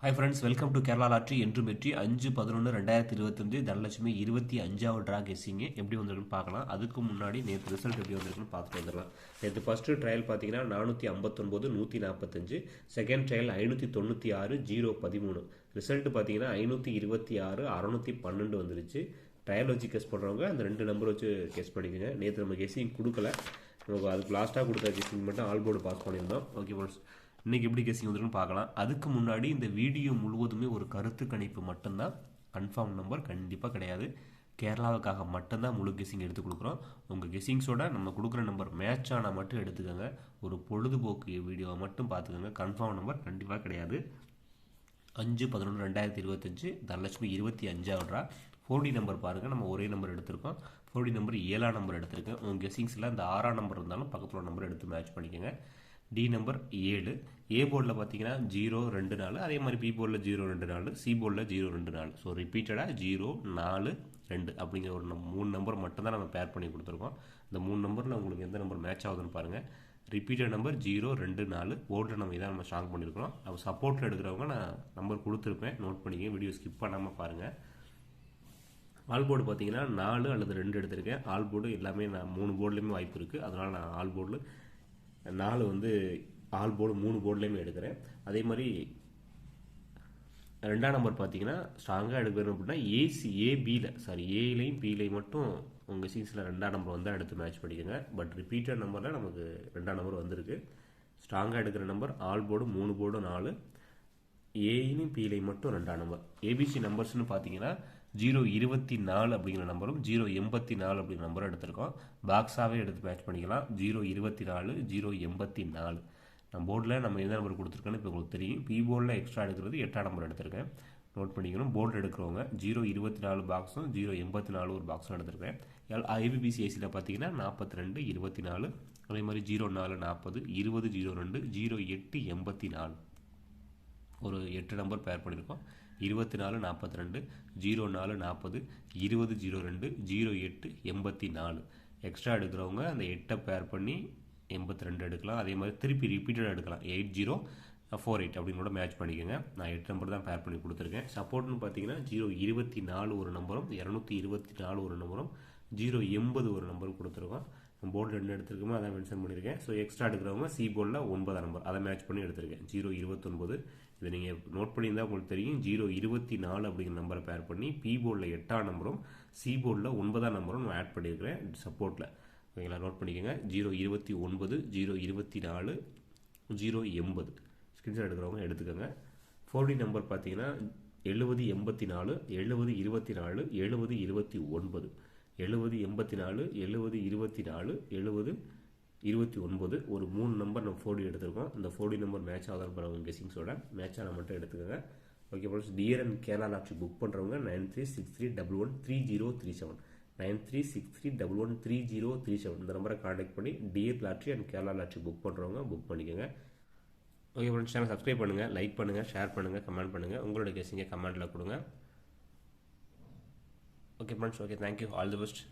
Hi friends welcome to Kerala lottery என்றும் வெற்றி அஞ்சு பதினொன்று ரெண்டாயிரத்தி இருபத்தஞ்சு தனலட்சுமி இருபத்தி அஞ்சாவது ட்ரா கெஸ்ஸிங்கு எப்படி வந்திருக்குன்னு பார்க்கலாம். அதுக்கு முன்னாடி நேற்று ரிசல்ட் எப்படி வந்திருக்குன்னு பார்த்துட்டு வந்துடலாம். நேற்று ஃபஸ்ட்டு ட்ரையல் பார்த்தீங்கன்னா நானூற்றி ஐம்பத்தொம்போது நூற்றி நாற்பத்தஞ்சு செகண்ட் ட்ரையல் ஐநூற்றி தொண்ணூற்றி ஆறு ஜீரோ பதிமூணு. ரிசல்ட் பார்த்தீங்கன்னா ஐநூற்றி இருபத்தி ஆறு அறநூற்றி பன்னெண்டு வந்துருச்சு. ட்ரையல் வச்சு கெஸ் பண்ணுறவங்க அந்த ரெண்டு நம்பர் வச்சு கெஸ் பண்ணிக்கோங்க. நேற்று நம்ம கெஸிங் கொடுக்கல. நமக்கு அதுக்கு லாஸ்ட்டாக கொடுத்த கெஸிங் மட்டும் ஆல் போர்டு பாஸ் பண்ணியிருந்தோம். ஓகே ஃப்ரெண்ட்ஸ் இன்றைக்கி எப்படி கெஸ்ஸிங் வந்துருக்குன்னு பார்க்கலாம். அதுக்கு முன்னாடி இந்த வீடியோ முழுவதுமே ஒரு கருத்து கணிப்பு மட்டும்தான். கன்ஃபார்ம் நம்பர் கண்டிப்பாக கிடையாது. கேரளாவுக்காக மட்டும்தான் முழு கெஸ்ஸிங் எடுத்து கொடுக்குறோம். உங்கள் கெஸ்ஸிங்ஸோட நம்ம கொடுக்குற நம்பர் மேட்ச் ஆனால் மட்டும் எடுத்துக்கோங்க. ஒரு பொழுதுபோக்கு வீடியோவை மட்டும் பார்த்துக்கோங்க. கன்ஃபார்ம் நம்பர் கண்டிப்பாக கிடையாது. அஞ்சு பதினொன்று ரெண்டாயிரத்தி இருபத்தஞ்சு தனலட்சுமி இருபத்தி அஞ்சாவதுரா? ஃபோர்டி நம்பர் பாருங்கள் நம்ம ஒரே நம்பர் எடுத்திருக்கோம். ஃபோர்டி நம்பர் ஏழாம் நம்பர் எடுத்திருக்கேன். உங்கள் கெஸ்ஸிங்ஸில் இந்த ஆறாம் நம்பர் இருந்தாலும் பக்கத்தில் நம்பர் எடுத்து மேட்ச் பண்ணிக்கோங்க. டி நம்பர் ஏழு. ஏ போர்டில் பார்த்தீங்கன்னா ஜீரோ ரெண்டு நாலு. அதே மாதிரி பி போர்டில் ஜீரோ ரெண்டு நாலு. சி போர்டில் ஜீரோ ரெண்டு நாலு. ஸோ ரிப்பீட்டடாக ஜீரோ நாலு ரெண்டு. அப்படிங்கிற ஒரு நம் மூணு நம்பர் மட்டும்தான் நம்ம பேர் பண்ணி கொடுத்துருக்கோம். இந்த மூணு நம்பரில் உங்களுக்கு எந்த நம்பர் மேட்ச் ஆகுதுன்னு பாருங்கள் ரிப்பீட்டட் நம்பர் ஜீரோ ரெண்டு நாலு. போர்டில் நம்ம இதான் நம்ம ஸ்ட்ராங் பண்ணியிருக்கிறோம் அப்போ சப்போர்ட்டில் எடுக்கிறவங்க நான் நம்பர் கொடுத்துருப்பேன். நோட் பண்ணிக்க வீடியோ ஸ்கிப் பண்ணாமல் பாருங்கள் ஆல் போர்டு பார்த்தீங்கன்னா நாலு அல்லது ரெண்டு எடுத்திருக்கேன். ஆல் போர்டு எல்லாமே நான் மூணு போர்டுலேயுமே வாய்ப்பு இருக்குது அதனால் நான் ஆல் போர்டில் நாலு வந்து ஆல் போர்டு மூணு போர்டுலேயுமே எடுக்கிறேன். அதே மாதிரி ரெண்டாம் நம்பர் பார்த்தீங்கன்னா ஸ்ட்ராங்காக எடுக்கணும் அப்படின்னா ஏசி ஏபியில் சாரி ஏலையும் பிலையும் மட்டும் உங்கள் சீன்ஸில் ரெண்டாம் நம்பர் வந்தால் எடுத்து மேட்ச் பண்ணிக்கோங்க. பட் ரிப்பீட்டட் நம்பரில் நமக்கு ரெண்டாம் நம்பர் வந்திருக்கு. ஸ்ட்ராங்காக எடுக்கிற நம்பர் ஆல் போர்டு மூணு போர்டு நாலு. ஏலையும் பிலையும் மட்டும் ரெண்டாம் நம்பர் ஏபிசி நம்பர்ஸ்னு பார்த்தீங்கன்னா ஜீரோ இருபத்தி நாலு அப்படிங்கிற நம்பரும் ஜீரோ எண்பத்தி நாலு அப்படிங்கிற நம்பரும் எடுத்திருக்கோம். பாக்ஸாகவே எடுத்து மேட்ச் பண்ணிக்கலாம். ஜீரோ இருபத்தி நாலு ஜீரோ எண்பத்தி நாலு. நம்ம போர்டில் நம்ம எந்த நம்பர் கொடுத்துருக்கோன்னு இப்போ உங்களுக்கு தெரியும். பி போர்டில் எக்ஸ்ட்ரா எடுக்கிறது எட்டாம் நம்பர் எடுத்திருக்கேன். நோட் பண்ணிக்கணும். போர்டு எடுக்கிறவங்க ஜீரோ இருபத்தி நாலு பாக்ஸும் ஜீரோ எண்பத்தி நாலு ஒரு பாக்ஸும் எடுத்திருக்கேன். எல் ஐபிபிசிஐசியில் பார்த்தீங்கன்னா நாற்பத்தி ரெண்டு இருபத்தி நாலு. அதே மாதிரி ஜீரோ நாலு நாற்பது இருபது ஜீரோ ரெண்டு ஜீரோ எட்டு எண்பத்தி நாலு. ஒரு எட்டு நம்பர் பேர் பண்ணியிருக்கோம் இருபத்தி நாலு நாற்பத்தி ரெண்டு ஜீரோ நாலு நாற்பது இருபது ஜீரோ ரெண்டு ஜீரோ எட்டு எண்பத்தி நாலு. எக்ஸ்ட்ரா எடுக்கிறவங்க அந்த எட்டை பேர் பண்ணி எண்பத்தி ரெண்டு எடுக்கலாம். அதே மாதிரி திருப்பி ரிப்பீட்டடாக எடுக்கலாம். எயிட் ஜீரோ ஃபோர் எயிட் அப்படின்னு கூட மேட்ச் பண்ணிக்கோங்க. நான் எட்டு நம்பர் தான் பேர் பண்ணி கொடுத்துருக்கேன். சப்போர்ட்னு பார்த்தீங்கன்னா ஜீரோ இருபத்தி நாலு ஒரு நம்பரும் இரநூத்தி இருபத்தி நாலு ஒரு நம்பரும் ஜீரோ எண்பது ஒரு நம்பரும் கொடுத்துருக்கோம். போர்டு ரெண்டு எடுத்துருக்கோமோ அதை மென்ஷன் பண்ணியிருக்கேன். ஸோ எக்ஸ்ட்ரா எடுக்கிறவங்க சி போர்டில் ஒன்பதாம் நம்பர் அதை மேட்ச் பண்ணி எடுத்திருக்கேன். ஜீரோ இருபத்தொன்பது. இதை நீங்கள் நோட் பண்ணியிருந்தால் உங்களுக்கு தெரியும். ஜீரோ இருபத்தி நாலு அப்படிங்கிற நம்பரை பேர் பண்ணி பி போர்டில் எட்டாம் நம்பரும் சி போர்டில் ஒன்பதாம் நம்பரும் நான் ஆட் பண்ணியிருக்கிறேன் சப்போர்ட்டில் ஓகேங்களா நோட் பண்ணிக்கோங்க. ஜீரோ இருபத்தி ஒன்பது ஜீரோ இருபத்தி நாலு ஜீரோ எண்பது. ஸ்கிரீன்ஷாட் எடுக்கிறவங்க எடுத்துக்கோங்க. ஃபோர்டி நம்பர் பார்த்தீங்கன்னா எழுபது எண்பத்தி நாலு எழுபது இருபத்தி நாலு எழுபது இருபத்தி ஒன்பது. எழுபது எண்பத்தி நாலு எழுபது இருபத்தி நாலு எழுபது இருபத்தி ஒன்பது. ஒரு மூணு நம்பர் நம்ம ஃபோர்டி எடுத்திருக்கோம். அந்த ஃபோர்டி நம்பர் மேட்ச் ஆதார் பண்ணுறவங்க கெஸிங்ஸோட மேட்ச் ஆனால் மட்டும் எடுத்துக்கோங்க. Okay friends dear and Kerala lottery book பண்ணுறவங்க nine three six three double one three zero three seven nine three six three double one three zero three seven இந்த நம்பரை contact பண்ணி dear lottery and Kerala lottery book பண்ணுறவங்க book பண்ணிக்கோங்க. Okay friends channel subscribe பண்ணுங்கள் like பண்ணுங்கள் share பண்ணுங்கள் comment பண்ணுங்கள் உங்களோட கெஸிங்கை கமெண்ட்டில் கொடுங்க. okay friends okay thank you. All the best.